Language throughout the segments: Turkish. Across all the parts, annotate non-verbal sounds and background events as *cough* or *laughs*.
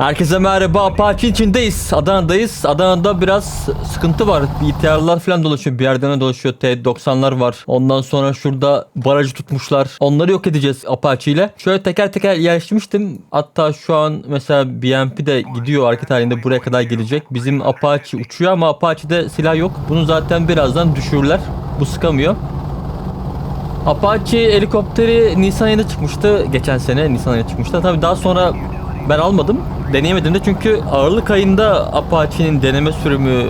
Herkese merhaba Apache içindeyiz. Adana'dayız. Adana'da biraz sıkıntı var. BTR'lar falan dolaşıyor. Bir yerden dolaşıyor. T-90'lar var. Ondan sonra şurada barajı tutmuşlar. Onları yok edeceğiz Apache ile. Şöyle teker teker yerleştirmiştim. Hatta şu an mesela BMP de gidiyor hareket halinde buraya kadar gelecek. Bizim Apache uçuyor ama Apache'de silah yok. Bunu zaten birazdan düşürürler. Bu sıkamıyor. Apache helikopteri Nisan ayında çıkmıştı. Geçen sene Nisan ayında çıkmıştı. Tabii daha sonra ben almadım. Deneyemedim de çünkü Aralık ayında Apache'nin deneme sürümü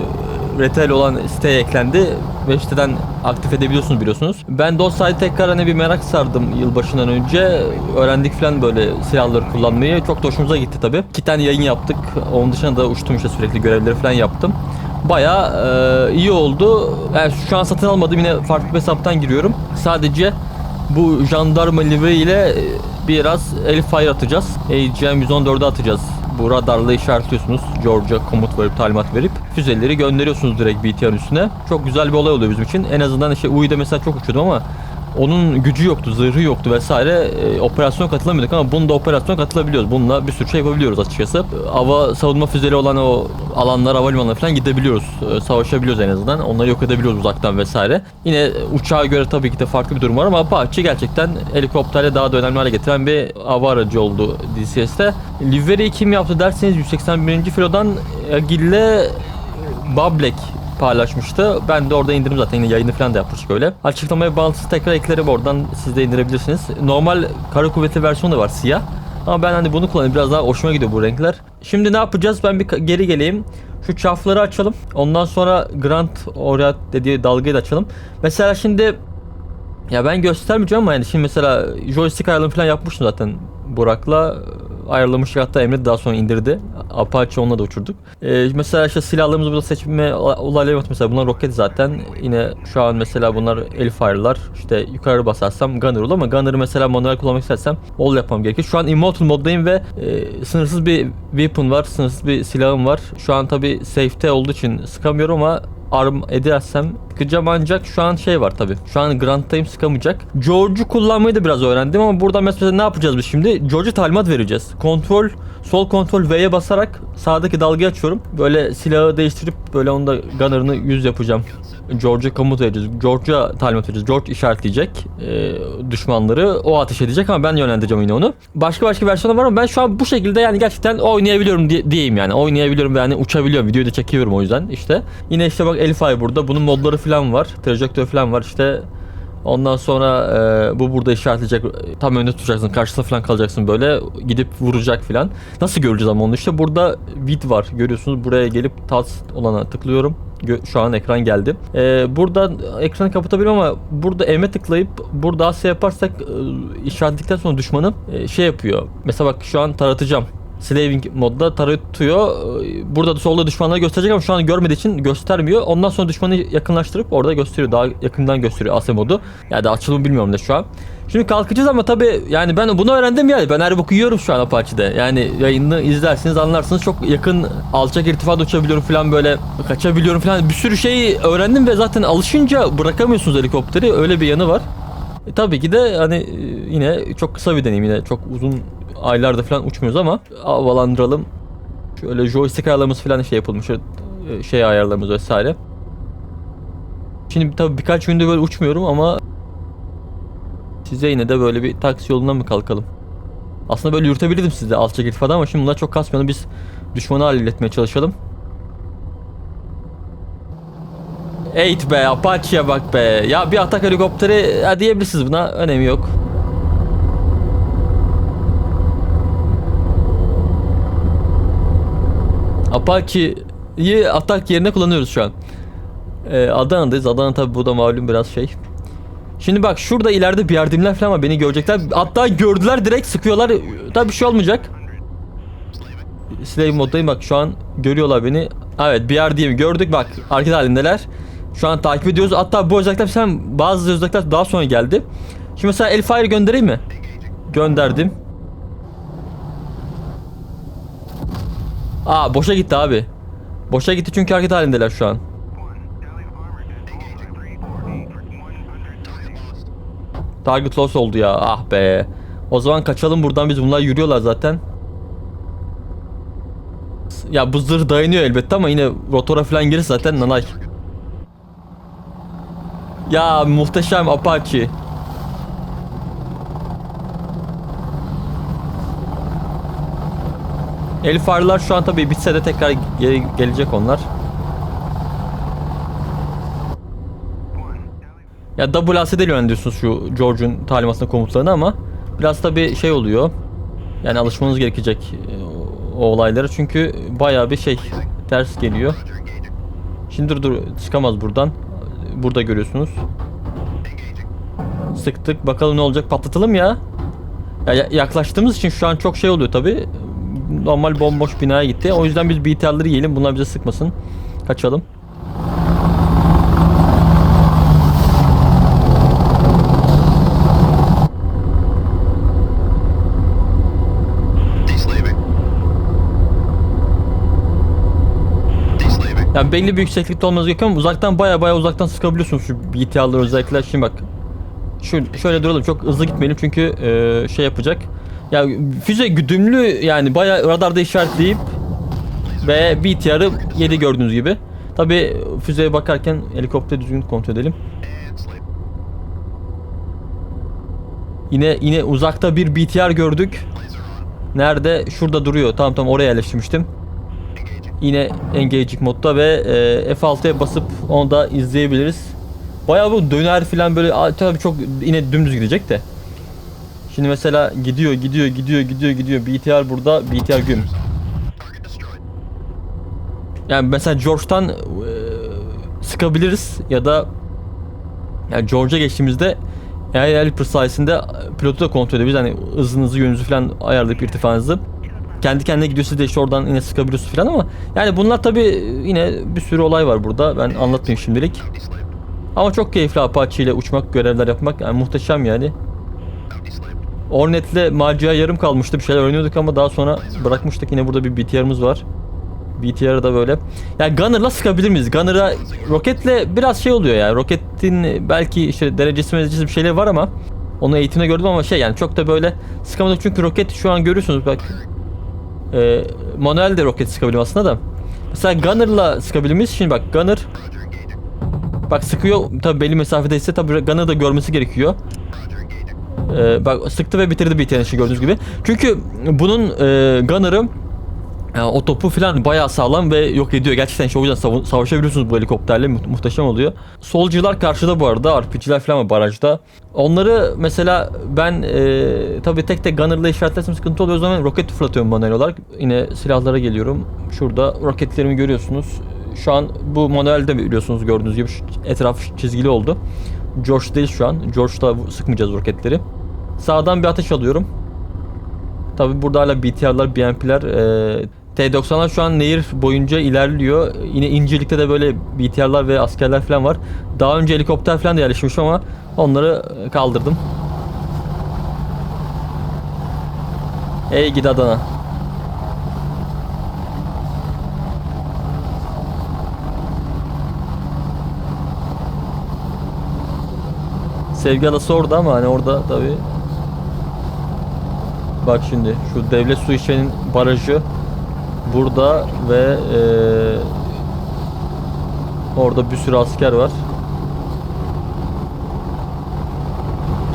retail olan siteye eklendi ve siteden aktif edebiliyorsunuz biliyorsunuz. Ben de o sayede tekrar hani bir merak sardım yılbaşından önce. Öğrendik falan böyle silahları kullanmayı. Çok da hoşumuza gitti tabii. İki tane yayın yaptık. Onun dışında da uçtum işte sürekli görevleri falan yaptım. Baya iyi oldu. Yani şu an satın almadım yine farklı bir hesaptan giriyorum. Sadece bu jandarma livre ile e, biraz el fire atacağız. AGM 114'e atacağız. Bu radarla işaretliyorsunuz. Georgia komut verip talimat verip füzeleri gönderiyorsunuz direkt BTR'ın üstüne. Çok güzel bir olay oluyor bizim için. En azından işte Ui'de mesela çok uçuyordum ama onun gücü yoktu, zırhı yoktu vesaire. E, operasyon katılamıyorduk ama bunda operasyon katılabiliyoruz. Bununla bir sürü şey yapabiliyoruz açıkçası. Hava savunma füzeleri olan o alanlar, havalimanına falan gidebiliyoruz. E, savaşabiliyoruz en azından. Onları yok edebiliyoruz uzaktan vesaire. Yine uçağa göre tabii ki de farklı bir durum var ama Apache gerçekten helikopterle daha da önemli hale getiren bir hava aracı oldu DCS'te. Livery'i kim yaptı derseniz 181. filodan Gille Bablek paylaşmıştı. Ben de orada indirdim zaten yine yayını falan da yapmıştık öyle. Açıklamaya bağlantısı tekrar eklerim oradan siz de indirebilirsiniz. Normal kara kuvveti versiyonu da var siyah. Ama ben hani bunu kullanıyorum biraz daha hoşuma gidiyor bu renkler. Şimdi ne yapacağız? Ben bir geri geleyim. Şu çafları açalım. Ondan sonra Grand Orient dediği dalgayı da açalım. Mesela şimdi ya ben göstermeyeceğim ama yani şimdi mesela joystick ayarlama falan yapmıştım zaten Burak'la ayarlamıştık hatta Emre daha sonra indirdi. Apache onunla da uçurduk. Ee, mesela işte silahlarımızı burada seçme olayları var mesela bunlar roket zaten. Yine şu an mesela bunlar el fire'lar. İşte yukarı basarsam gunner olur ama gunner'ı mesela manuel kullanmak istersem all yapmam gerekir. Şu an immortal moddayım ve e, sınırsız bir weapon var. Sınırsız bir silahım var. Şu an tabi safe'te olduğu için sıkamıyorum ama arm edersem sıkacağım ancak şu an şey var tabi. Şu an Grant'tayım sıkamayacak. George'u kullanmayı da biraz öğrendim ama burada mesela ne yapacağız biz şimdi? George'a talimat vereceğiz. Kontrol, sol kontrol V'ye basarak sağdaki dalgayı açıyorum. Böyle silahı değiştirip böyle onda gunner'ını 100 yapacağım. George'a komut vereceğiz. George'a talimat vereceğiz. George işaretleyecek e, düşmanları. O ateş edecek ama ben yönlendireceğim yine onu. Başka başka versiyonu var ama ben şu an bu şekilde yani gerçekten oynayabiliyorum diye, diyeyim yani. Oynayabiliyorum yani uçabiliyorum. Videoyu da çekiyorum o yüzden işte. Yine işte bak Elifay burada. Bunun modları falan var. Trajektör falan var. İşte Ondan sonra e, bu burada işaretleyecek. Tam önünde tutacaksın. Karşısına falan kalacaksın böyle. Gidip vuracak falan. Nasıl göreceğiz ama onu işte burada vid var. Görüyorsunuz buraya gelip tas olana tıklıyorum. Şu an ekran geldi. E, burada ekranı kapatabilirim ama burada M'e tıklayıp burada Asya yaparsak e, işaretledikten sonra düşmanı e, şey yapıyor. Mesela bak şu an taratacağım. Slaving modda taratıyor. Ee, Burada da solda düşmanları gösterecek ama şu an görmediği için göstermiyor. Ondan sonra düşmanı yakınlaştırıp orada gösteriyor. Daha yakından gösteriyor AS modu. Yani açılımı bilmiyorum da şu an. Şimdi kalkacağız ama tabi yani ben bunu öğrendim yani. Ben her yiyorum şu an Apache'de. Yani yayını izlersiniz anlarsınız. Çok yakın alçak irtifada uçabiliyorum falan böyle kaçabiliyorum falan. Bir sürü şey öğrendim ve zaten alışınca bırakamıyorsunuz helikopteri. Öyle bir yanı var. E, tabii ki de hani e, yine çok kısa bir deneyim yine çok uzun aylarda falan uçmuyoruz ama havalandıralım. Şöyle joystick ayarlarımız falan şey yapılmış. e, Şey ayarlarımız vesaire. Şimdi tabii birkaç günde böyle uçmuyorum ama size yine de böyle bir taksi yolundan mı kalkalım? Aslında böyle yürütebilirdim sizi alçak irtifada ama şimdi bunlar çok kasmayalım. Biz düşmanı halletmeye çalışalım. Eğit be Apache'ye bak be. Ya bir atak helikopteri ya diyebilirsiniz buna. Önemi yok. Apache'yi atak yerine kullanıyoruz şu an. Ee, Adana'dayız. Adana tabi bu da malum biraz şey. Şimdi bak şurada ileride bir yardımlar falan var beni görecekler. Hatta gördüler direkt sıkıyorlar. Tabi bir şey olmayacak. Slave moddayım bak şu an görüyorlar beni. Evet bir yer diyeyim gördük bak hareket halindeler. Şu an takip ediyoruz. Hatta bu özellikler sen bazı özellikler daha sonra geldi. Şimdi mesela Elfire göndereyim mi? Gönderdim. Aa boşa gitti abi. Boşa gitti çünkü hareket halindeler şu an. Target loss oldu ya. Ah be. O zaman kaçalım buradan biz. Bunlar yürüyorlar zaten. Ya bu zırh dayanıyor elbette ama yine rotora falan girir zaten nanay. Ya muhteşem Apache. El farlar şu an tabii bitse de tekrar geri gelecek onlar. Ya WASD ile yönlendiriyorsunuz şu George'un talimatına komutlarını ama biraz tabii şey oluyor. Yani alışmanız gerekecek e, o olaylara çünkü bayağı bir şey ters geliyor. Şimdi dur dur çıkamaz buradan. Burada görüyorsunuz. Sıktık bakalım ne olacak patlatalım ya ya- yaklaştığımız için şu an çok şey oluyor tabi. Normal bomboş binaya gitti. O yüzden biz BTR'ları yiyelim. Bunlar bize sıkmasın. Kaçalım. Yani belli bir yükseklikte olmanız gerekiyor ama uzaktan baya baya uzaktan sıkabiliyorsunuz şu BTR'ları özellikle. Şimdi bak. Şu, şöyle duralım çok hızlı gitmeyelim çünkü e, şey yapacak. Ya füze güdümlü yani baya radarda işaretleyip ve BTR'ı yedi gördüğünüz gibi. Tabi füzeye bakarken helikopter düzgün kontrol edelim. Yine yine uzakta bir BTR gördük. Nerede? Şurada duruyor. Tamam tamam oraya yerleştirmiştim. Yine engaging modda ve e, F6'ya basıp onu da izleyebiliriz. Bayağı bu döner falan böyle tabii çok yine dümdüz gidecek de. Şimdi mesela gidiyor gidiyor gidiyor gidiyor gidiyor BTR burada BTR güm. Yani mesela George'tan e, sıkabiliriz ya da yani George'a geçtiğimizde eğer Helper sayesinde pilotu da kontrol edebiliriz. Hani hızınızı yönünüzü falan ayarlayıp irtifanızı. Kendi kendine gidiyorsa de işte oradan yine sıkabiliyorsunuz falan ama yani bunlar tabi yine bir sürü olay var burada. Ben anlatmayayım şimdilik. Ama çok keyifli Apache ile uçmak, görevler yapmak yani muhteşem yani. Hornet'le macera yarım kalmıştı. Bir şeyler oynuyorduk ama daha sonra bırakmıştık. Yine burada bir BTR'ımız var. BTR da böyle. Yani Gunner'la sıkabilir miyiz? Gunner'a roketle biraz şey oluyor ya. Roketin belki işte derecesi merecesi bir şeyler var ama onu eğitimde gördüm ama şey yani çok da böyle sıkamadık çünkü roket şu an görüyorsunuz bak. E, manuel de roket sıkabilirim aslında da. Mesela Gunner'la sıkabilir miyiz? Şimdi bak Gunner bak sıkıyor tabi belli mesafedeyse tabi Gunner da görmesi gerekiyor. Ee, bak sıktı ve bitirdi bir tanesi gördüğünüz gibi. Çünkü bunun e, gunner'ı yani o topu falan bayağı sağlam ve yok ediyor. Gerçekten işte o yüzden savu- savaşabiliyorsunuz bu helikopterle. Mu- muhteşem oluyor. Solcular karşıda bu arada. RPG'ler falan var barajda. Onları mesela ben e, tabii tek tek gunner'la işaretlersem sıkıntı oluyor. O zaman roket fırlatıyorum manuel olarak. Yine silahlara geliyorum. Şurada roketlerimi görüyorsunuz. Şu an bu manuelde biliyorsunuz gördüğünüz gibi etraf çizgili oldu. George değil şu an. George'da sıkmayacağız roketleri. Sağdan bir ateş alıyorum. Tabi burada hala BTR'lar, BMP'ler, e, T-90'lar şu an nehir boyunca ilerliyor. Yine İncirlik'te de böyle BTR'lar ve askerler falan var. Daha önce helikopter falan da yerleşmiş ama onları e, kaldırdım. Ey gidi Adana. Sevgi adası orada ama hani orada tabi Bak şimdi şu devlet su işlerinin barajı burada ve eee, orada bir sürü asker var.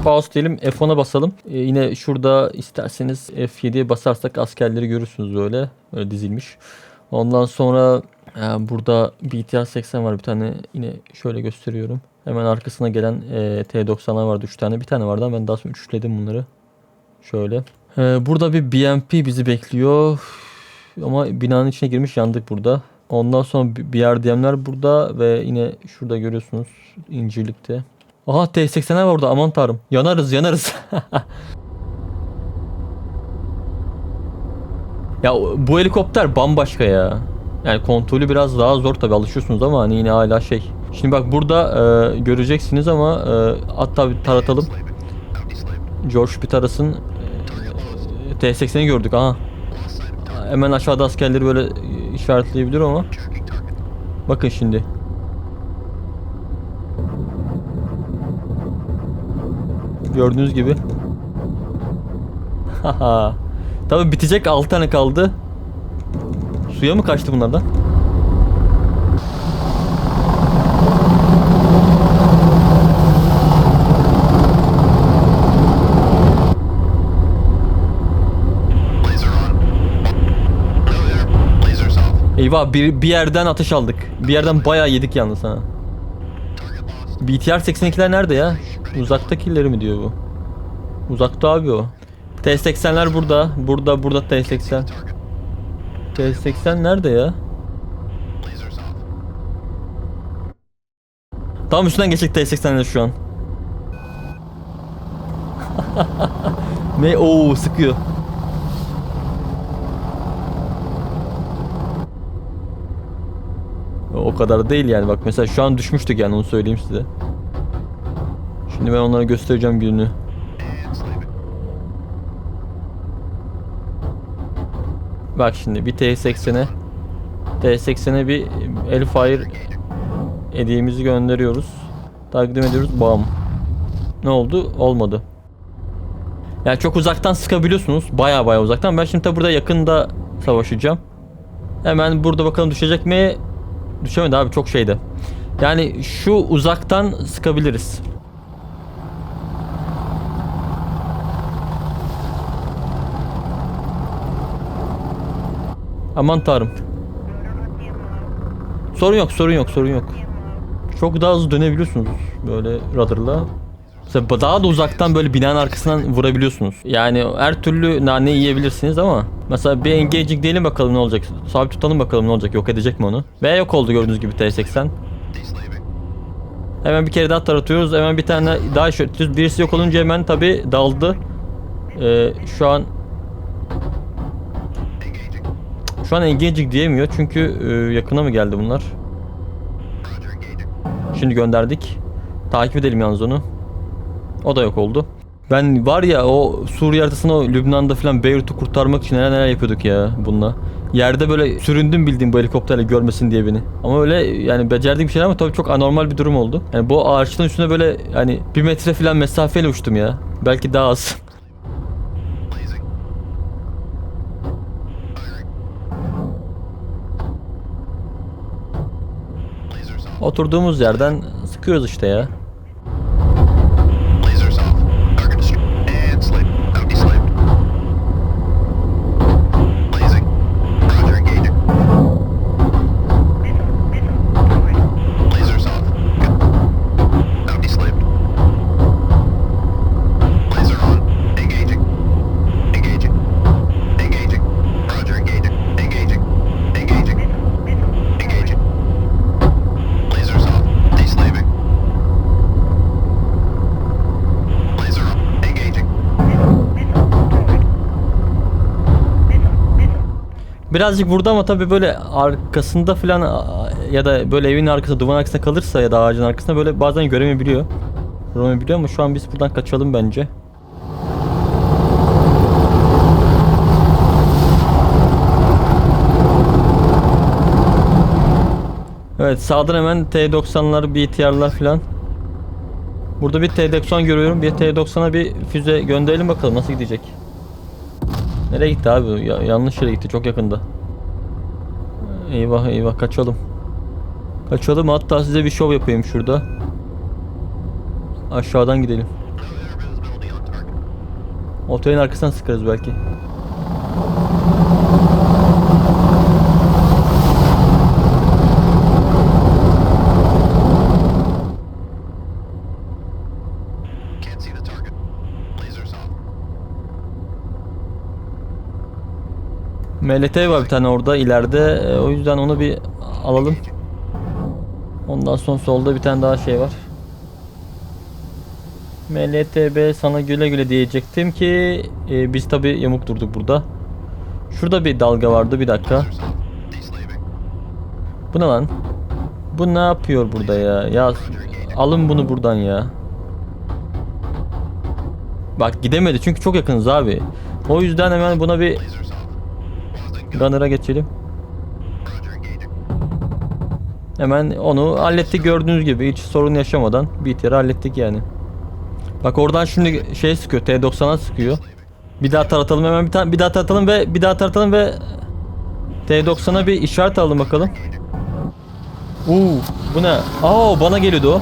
Pause diyelim F10'a basalım. Ee, yine şurada isterseniz F7'ye basarsak askerleri görürsünüz böyle, böyle dizilmiş. Ondan sonra e, burada BTR 80 var bir tane yine şöyle gösteriyorum. Hemen arkasına gelen e, T90'lar vardı 3 tane. Bir tane vardı ama ben daha sonra üçledim bunları. Şöyle. Ee, burada bir BMP bizi bekliyor. Ama binanın içine girmiş yandık burada. Ondan sonra bir BRDM'ler burada ve yine şurada görüyorsunuz İncirlik'te. Aha T-80'ler var orada aman tanrım. Yanarız yanarız. *laughs* ya bu helikopter bambaşka ya. Yani kontrolü biraz daha zor tabi alışıyorsunuz ama hani yine hala şey. Şimdi bak burada e, göreceksiniz ama e, hatta bir taratalım. George bir tarasın e, T-80'i gördük aha. Lost sight of target. Hemen aşağıda askerleri böyle işaretleyebilir ama bakın şimdi. Gördüğünüz gibi. *laughs* Haha. Tabi bitecek 6 tane kaldı. Suya mı kaçtı bunlardan? Eyvah bir, bir yerden atış aldık. Bir yerden bayağı yedik yalnız ha. BTR 82'ler nerede ya? Uzaktakileri mi diyor bu? Uzakta abi o. T80'ler burada. Burada burada T80. Target. T80 nerede ya? Tam üstünden geçtik T80'ler şu an. *laughs* ne? Oo sıkıyor. O kadar değil yani bak mesela şu an düşmüştük yani onu söyleyeyim size. Şimdi ben onlara göstereceğim gününü. Bak şimdi bir T80'e T80'e bir Elfire hediyemizi gönderiyoruz. Takdim ediyoruz. Bam. Ne oldu? Olmadı. Yani çok uzaktan sıkabiliyorsunuz. Baya baya uzaktan. Ben şimdi tabi burada yakında savaşacağım. Hemen burada bakalım düşecek mi? Düşemedi abi çok şeydi. Yani şu uzaktan sıkabiliriz. Aman tanrım. Sorun yok, sorun yok, sorun yok. Çok daha hızlı dönebiliyorsunuz böyle rudder'la. Mesela daha da uzaktan böyle binanın arkasından vurabiliyorsunuz. Yani her türlü nane yiyebilirsiniz ama mesela bir engaging diyelim bakalım ne olacak. Sabit tutalım bakalım ne olacak. Yok edecek mi onu? Ve yok oldu gördüğünüz gibi T80. Deslaving. Hemen bir kere daha taratıyoruz. Hemen bir tane daha işaretliyoruz. Birisi yok olunca hemen tabi daldı. Ee, şu an şu an engaging diyemiyor çünkü e, yakına mı geldi bunlar? Şimdi gönderdik. Takip edelim yalnız onu. O da yok oldu. Ben var ya o Suriye haritasını Lübnan'da falan Beyrut'u kurtarmak için neler neler yapıyorduk ya bununla. Yerde böyle süründüm bildiğim bu helikopterle görmesin diye beni. Ama öyle yani becerdiğim şeyler ama tabii çok anormal bir durum oldu. Yani bu ağaçların üstüne böyle yani bir metre falan mesafeyle uçtum ya. Belki daha az. Oturduğumuz yerden sıkıyoruz işte ya. Birazcık vurdu ama tabii böyle arkasında falan ya da böyle evin arkasında duvarın arkasında kalırsa ya da ağacın arkasında böyle bazen göremeyebiliyor. Göremeyebiliyor ama şu an biz buradan kaçalım bence. Evet sağdan hemen T90'lar, BTR'lar falan. Burada bir T90 görüyorum. Bir T90'a bir füze gönderelim bakalım nasıl gidecek. Nereye gitti abi? Ya, yanlış yere gitti. Çok yakında. Eyvah eyvah kaçalım. Kaçalım hatta size bir şov yapayım şurada. Aşağıdan gidelim. Otelin arkasından sıkarız belki. MLT var bir tane orada ileride. E, O yüzden onu bir alalım. Ondan sonra solda bir tane daha şey var. MLTB sana güle güle diyecektim ki e, biz tabi yamuk durduk burada. Şurada bir dalga vardı bir dakika. Bu ne lan? Bu ne yapıyor burada ya? Ya alın bunu buradan ya. Bak gidemedi çünkü çok yakınız abi. O yüzden hemen buna bir. Gunner'a geçelim. Hemen onu hallettik gördüğünüz gibi hiç sorun yaşamadan BTR'i hallettik yani. Bak oradan şimdi şey sıkıyor T90'a sıkıyor. Bir daha taratalım hemen bir tane bir daha taratalım ve bir daha taratalım ve T90'a bir işaret aldım bakalım. Uuu bu ne? Aa bana geliyordu o.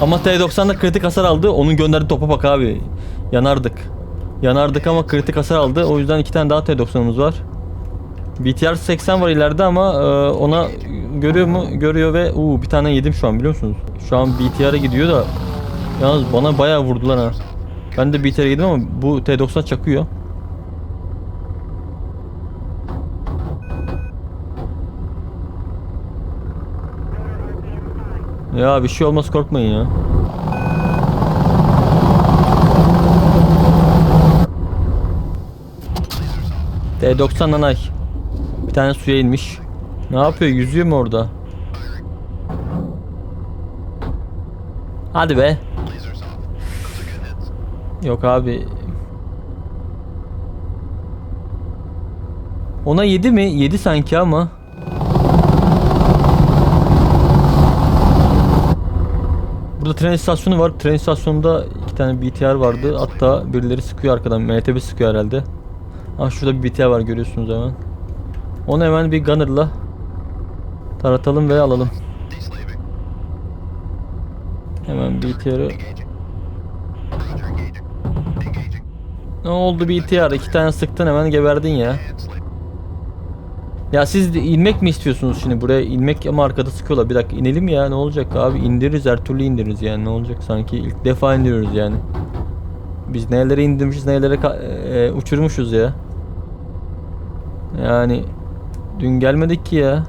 Ama T90'da kritik hasar aldı. Onun gönderdiği topa bak abi. Yanardık. Yanardık ama kritik hasar aldı. O yüzden iki tane daha T90'ımız var. BTR 80 var ileride ama e, ona görüyor mu? Görüyor ve uu bir tane yedim şu an biliyor musunuz? Şu an BTR'a gidiyor da yalnız bana bayağı vurdular ha. Ben de BTR'e yedim ama bu T90 çakıyor. Ya bir şey olmaz korkmayın ya. T90 nanay. Bir tane suya inmiş. Ne yapıyor? Yüzüyor mu orada? Hadi be. Yok abi. Ona yedi mi? Yedi sanki ama. Burada tren istasyonu var. Tren istasyonunda iki tane BTR vardı. Hatta birileri sıkıyor arkadan. MTB sıkıyor herhalde. Ah şurada bir BTR var görüyorsunuz hemen. Onu hemen bir gunner'la taratalım ve alalım. Hemen BTR'ı engaging. Engaging. Ne oldu BTR? İki tane sıktın hemen geberdin ya. Ya siz inmek mi istiyorsunuz şimdi buraya? inmek ama arkada sıkıyorlar. Bir dakika inelim ya ne olacak abi? indiririz her türlü indiririz yani ne olacak? Sanki ilk defa indiriyoruz yani. Biz nelere indirmişiz nelere e, uçurmuşuz ya. Yani dün gelmedik ki ya.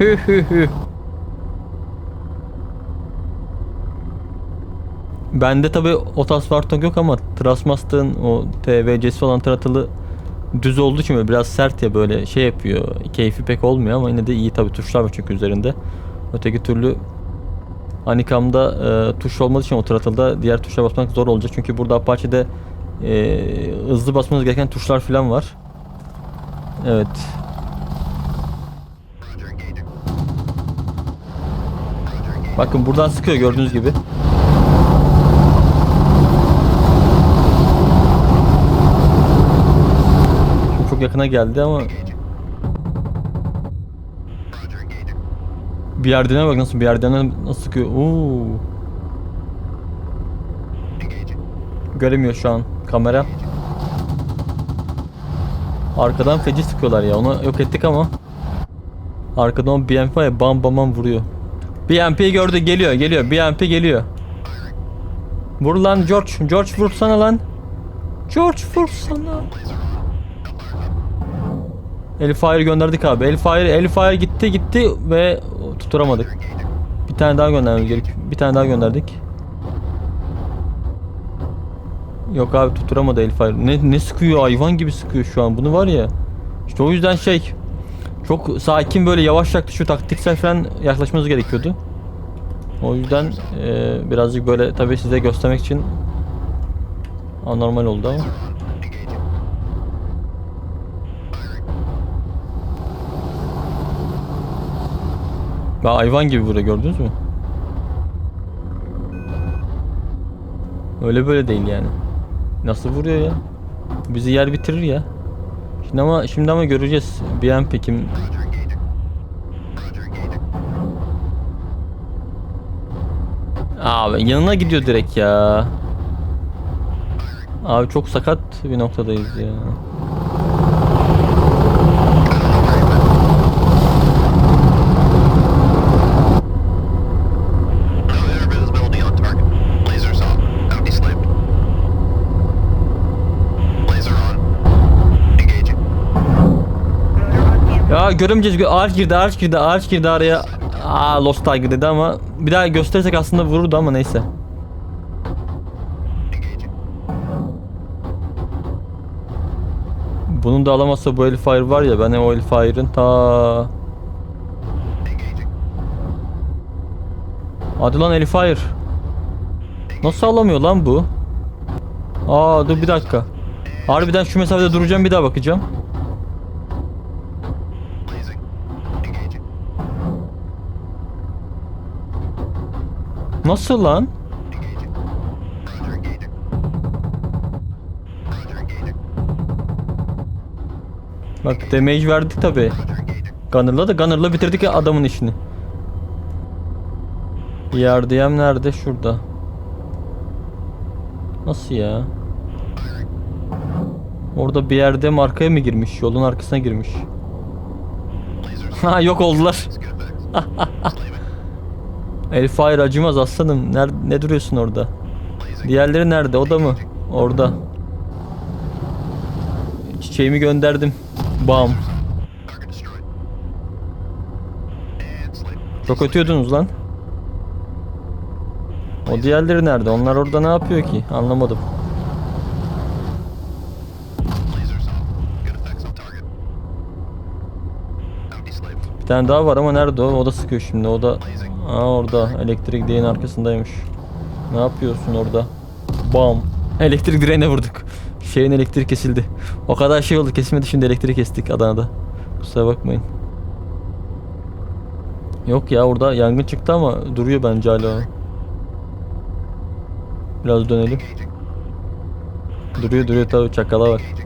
Hü hü hü. Bende tabi Otasvartok yok ama Trasmast'ın o TVC'si falan taratılı düz olduğu için biraz sert ya böyle şey yapıyor. Keyfi pek olmuyor ama yine de iyi tabi tuşlar var çünkü üzerinde. Öteki türlü Anikam'da e, tuş olmadığı için o diğer tuşa basmak zor olacak. Çünkü burada Apache'de e, hızlı basmanız gereken tuşlar falan var. Evet. Bakın buradan sıkıyor gördüğünüz gibi. Çok yakına geldi ama Engaging. Roger engaging. Bir yerdene bak nasıl bir yerdene nasıl sıkıyor. Oo. Göremiyor şu an kamera. Arkadan feci sıkıyorlar ya. Onu yok ettik ama. Arkadan BMP ya bam bam bam vuruyor. BMP gördü geliyor geliyor. BMP geliyor. Vur lan George. George vursana lan. George vursana. Elfire gönderdik abi. Elfire, Elfire gitti gitti ve tutturamadık. Bir tane daha göndermemiz gerek. Bir tane daha gönderdik. Yok abi tutturamadı Elfire. Ne, ne sıkıyor hayvan gibi sıkıyor şu an. Bunu var ya. İşte o yüzden şey çok sakin böyle yavaş yaklaşıyor taktiksel falan yaklaşmanız gerekiyordu. O yüzden eee, birazcık böyle tabii size göstermek için anormal oldu ama. Ya hayvan gibi burada gördünüz mü? Öyle böyle değil yani. Nasıl vuruyor ya? Bizi yer bitirir ya. Şimdi ama şimdi ama göreceğiz. BMP kim? Abi yanına gidiyor direkt ya. Abi çok sakat bir noktadayız ya. Ya görümceğiz gö- ağaç girdi ağaç girdi ağaç girdi araya. Aa Lost Tiger dedi ama bir daha gösterirsek aslında vururdu ama neyse. Bunun da alamazsa bu Hellfire var ya ben o Hellfire'ın ta. Hadi lan Hellfire. Nasıl alamıyor lan bu? Aa dur bir dakika. Harbiden şu mesafede duracağım bir daha bakacağım. Nasıl lan? Bak damage verdik tabi. Gunner'la da Gunner'la bitirdik ya adamın işini. Yardiyem nerede? Şurada. Nasıl ya? Orada bir yerde markaya mı girmiş? Yolun arkasına girmiş. *laughs* Ha yok oldular. *laughs* Elfire acımaz aslanım. Nerede, ne duruyorsun orada? Diğerleri nerede? O da mı? Orada. Çiçeğimi gönderdim. Bam. Çok ötüyordunuz lan. O diğerleri nerede? Onlar orada ne yapıyor ki? Anlamadım. Bir tane daha var ama nerede o? O da sıkıyor şimdi. O da Aa orada. Elektrik direğin arkasındaymış. Ne yapıyorsun orada? Bam. Elektrik direğine vurduk. Şeyin elektriği kesildi. O kadar şey oldu. Kesilmedi şimdi elektriği kestik Adana'da. Kusura bakmayın. Yok ya orada yangın çıktı ama duruyor bence hala. Biraz dönelim. Duruyor duruyor tabii çakala. Engaging.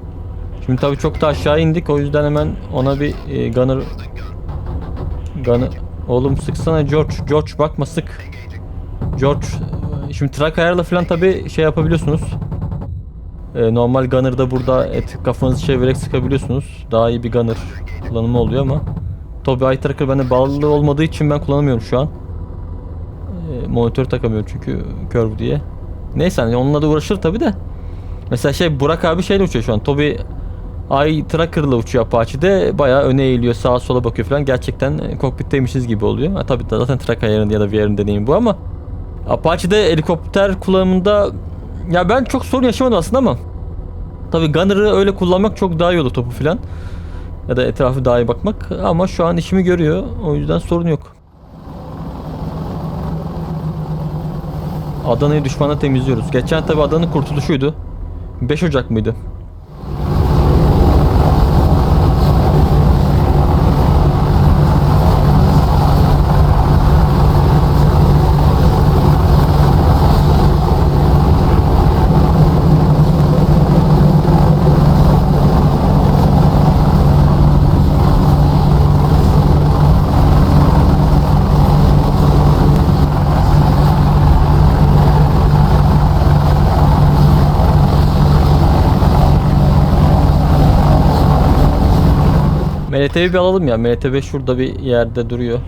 Şimdi tabii çok da aşağı indik o yüzden hemen ona bir e, gunner gunner Oğlum sıksana George. George bakma sık. George e, şimdi track ayarla falan tabii şey yapabiliyorsunuz. E, normal gunner'da burada et, kafanızı çevirerek sıkabiliyorsunuz. Daha iyi bir gunner kullanımı oluyor ama Tobii Eye Tracker bende bağlı olmadığı için ben kullanamıyorum şu an. E, monitör takamıyorum çünkü curve diye. Neyse hani onunla da uğraşır tabii de. Mesela şey Burak abi şeyle uçuyor şu an. Tobi Ay Tracker'la uçuyor Apache'de. Bayağı öne eğiliyor, sağa sola bakıyor falan. Gerçekten e, kokpitteymişiz gibi oluyor. Ha, tabii zaten Track ayarında ya da VR'ın deneyimi bu ama Apache'de helikopter kullanımında ya ben çok sorun yaşamadım aslında ama tabii Gunner'ı öyle kullanmak çok daha iyi olur topu falan. Ya da etrafı daha iyi bakmak ama şu an işimi görüyor. O yüzden sorun yok. Adana'yı düşmanla temizliyoruz. Geçen tabi Adana'nın kurtuluşuydu. 5 Ocak mıydı? MLT'yi bir alalım ya. MLTB şurada bir yerde duruyor.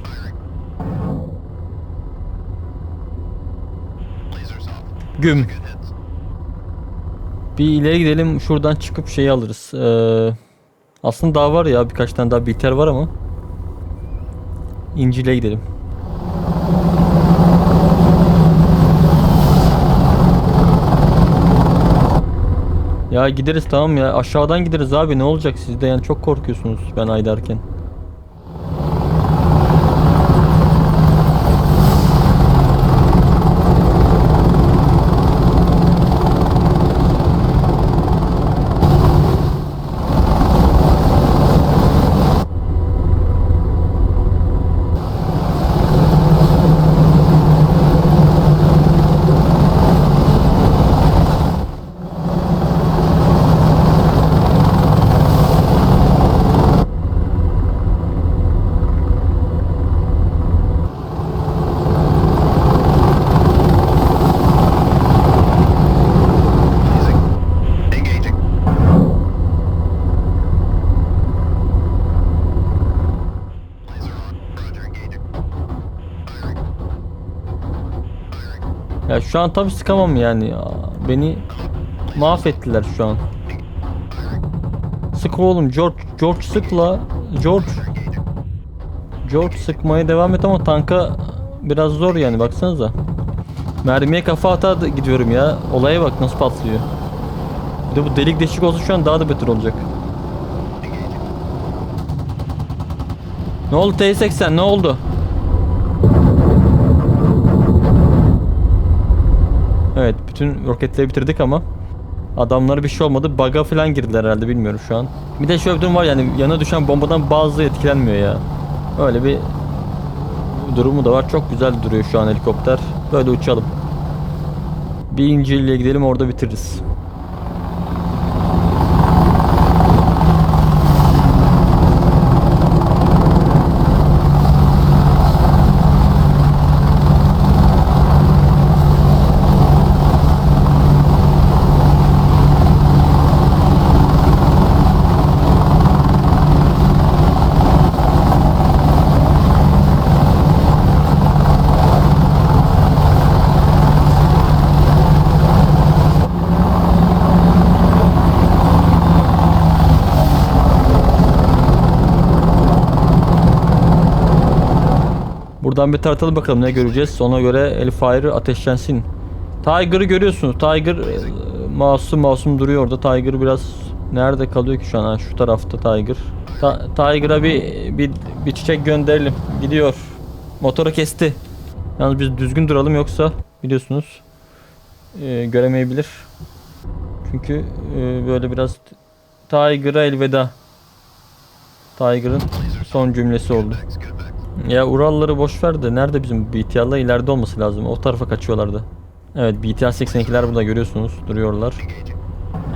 Güm. Bir ileri gidelim şuradan çıkıp şeyi alırız. Ee, aslında daha var ya birkaç tane daha bilter var ama. İncil'e gidelim. Ya gideriz tamam ya. Aşağıdan gideriz abi. Ne olacak sizde? Yani çok korkuyorsunuz ben aydarken. Şu an tabii sıkamam yani. Ya, Beni mahvettiler şu an. Sık oğlum George. George sıkla. George. George sıkmaya devam et ama tanka biraz zor yani baksanıza. Mermiye kafa atar gidiyorum ya. Olaya bak nasıl patlıyor. Bir de bu delik deşik olsa şu an daha da beter olacak. Ne oldu T80 ne oldu? Evet bütün roketleri bitirdik ama adamlara bir şey olmadı. Bug'a falan girdiler herhalde bilmiyorum şu an. Bir de şöyle bir durum var yani yana düşen bombadan bazıları etkilenmiyor ya. Öyle bir durumu da var. Çok güzel duruyor şu an helikopter. Böyle uçalım. Bir İncil'le gidelim orada bitiririz. Buradan bir tartalım bakalım ne göreceğiz. Ona göre el fire ateşlensin. Tiger'ı görüyorsunuz. Tiger e, masum masum duruyor orada. Tiger biraz nerede kalıyor ki şu an? Ha, şu tarafta Tiger. Ta- Tiger'a bir, bir bir çiçek gönderelim. Gidiyor. Motoru kesti. Yalnız biz düzgün duralım yoksa biliyorsunuz e, göremeyebilir. Çünkü e, böyle biraz Tiger'a elveda. Tiger'ın son cümlesi oldu. Ya Uralları boş ver de nerede bizim BTR'lar ileride olması lazım. O tarafa kaçıyorlardı. Evet BTR 82'ler burada görüyorsunuz duruyorlar.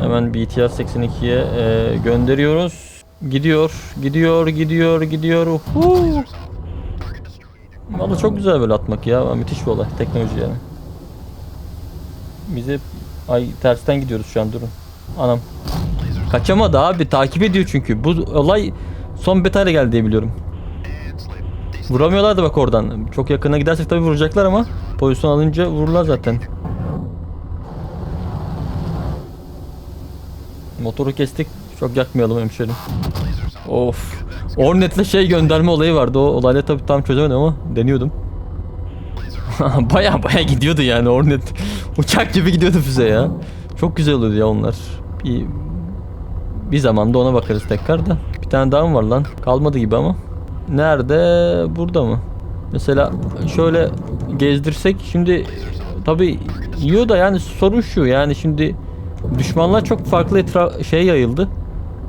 Hemen BTR 82'ye e, gönderiyoruz. Gidiyor, gidiyor, gidiyor, gidiyor. Uhu. Valla çok güzel böyle atmak ya. Müthiş bir olay. Teknoloji yani. Bize ay tersten gidiyoruz şu an durun. Anam. Kaçamadı abi. Takip ediyor çünkü. Bu olay son beta ile geldi diye biliyorum. Vuramıyorlardı bak oradan. Çok yakına gidersek tabii vuracaklar ama pozisyon alınca vururlar zaten. Motoru kestik. Çok yakmayalım hemşerim. Of. Hornet'le şey gönderme olayı vardı. O olayla tabii tam çözemedim ama deniyordum. *laughs* baya baya gidiyordu yani Hornet. *laughs* Uçak gibi gidiyordu füze ya. Çok güzel oluyordu ya onlar. Bir, bir zamanda ona bakarız tekrar da. Bir tane daha mı var lan? Kalmadı gibi ama. Nerede? Burada mı? Mesela şöyle gezdirsek şimdi tabi yiyor da yani sorun şu yani şimdi düşmanlar çok farklı etraf şey yayıldı.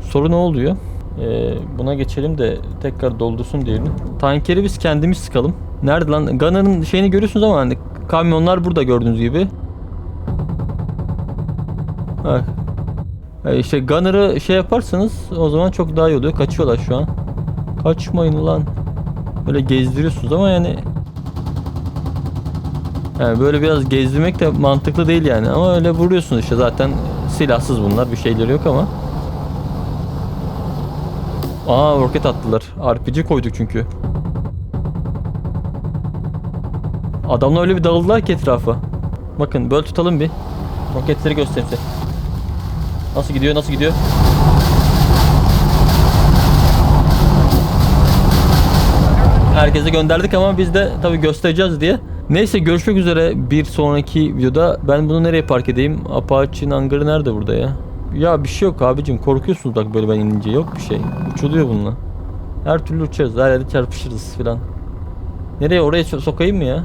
Sorun ne oluyor? Ee, buna geçelim de tekrar doldursun diyelim. Tankeri biz kendimiz sıkalım. Nerede lan? Gunner'ın şeyini görüyorsunuz ama hani kamyonlar burada gördüğünüz gibi. Bak. Ee, işte Gunner'ı şey yaparsanız o zaman çok daha iyi oluyor. Kaçıyorlar şu an. Kaçmayın lan. Böyle gezdiriyorsunuz ama yani yani böyle biraz gezdirmek de mantıklı değil yani ama öyle vuruyorsunuz işte zaten silahsız bunlar bir şeyleri yok ama. Aa roket attılar. RPG koyduk çünkü. Adamlar öyle bir dağıldılar ki etrafa. Bakın böyle tutalım bir. Roketleri göstereyim size. Nasıl gidiyor nasıl gidiyor? Herkese gönderdik ama biz de tabii göstereceğiz diye. Neyse görüşmek üzere bir sonraki videoda. Ben bunu nereye park edeyim? Apache'nin hangarı nerede burada ya? Ya bir şey yok abicim. Korkuyorsunuz bak böyle ben inince. Yok bir şey. Uçuluyor bununla. Her türlü uçarız. Her yerde çarpışırız filan. Nereye? Oraya so- sokayım mı ya?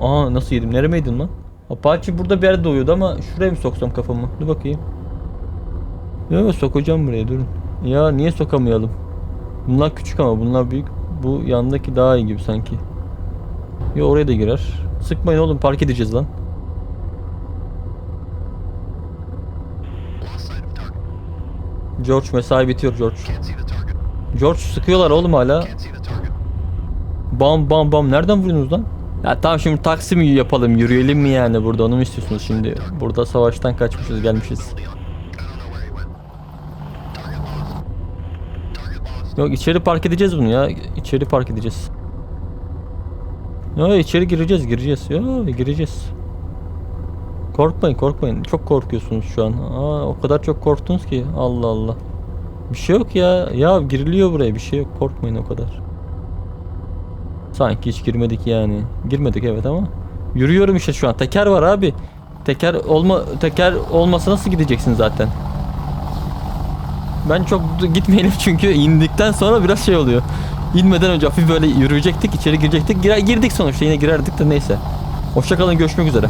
Aha nasıl yedim? Neremeydin lan? Apache burada bir yerde doğuyordu ama şuraya mı soksam kafamı? Dur bakayım. Yok sokacağım buraya durun. Ya niye sokamayalım? Bunlar küçük ama bunlar büyük. Bu yandaki daha iyi gibi sanki. Ya oraya da girer. Sıkmayın oğlum park edeceğiz lan. George mesai bitiyor George. George sıkıyorlar oğlum hala. Bam bam bam nereden vuruyorsunuz lan? Ya tamam şimdi taksi mi yapalım yürüyelim mi yani burada onu mu istiyorsunuz şimdi? Burada savaştan kaçmışız gelmişiz. Yok içeri park edeceğiz bunu ya. İçeri park edeceğiz. Ya içeri gireceğiz gireceğiz. Ya gireceğiz. Korkmayın korkmayın. Çok korkuyorsunuz şu an. Aa, o kadar çok korktunuz ki. Allah Allah. Bir şey yok ya. Ya giriliyor buraya bir şey yok. Korkmayın o kadar. Sanki hiç girmedik yani. Girmedik evet ama. Yürüyorum işte şu an. Teker var abi. Teker olma teker olmasa nasıl gideceksin zaten? Ben çok gitmeyelim *laughs* çünkü indikten sonra biraz şey oluyor. İnmeden önce hafif böyle yürüyecektik, içeri girecektik. Girdik sonuçta yine girerdik de neyse. Hoşçakalın görüşmek üzere.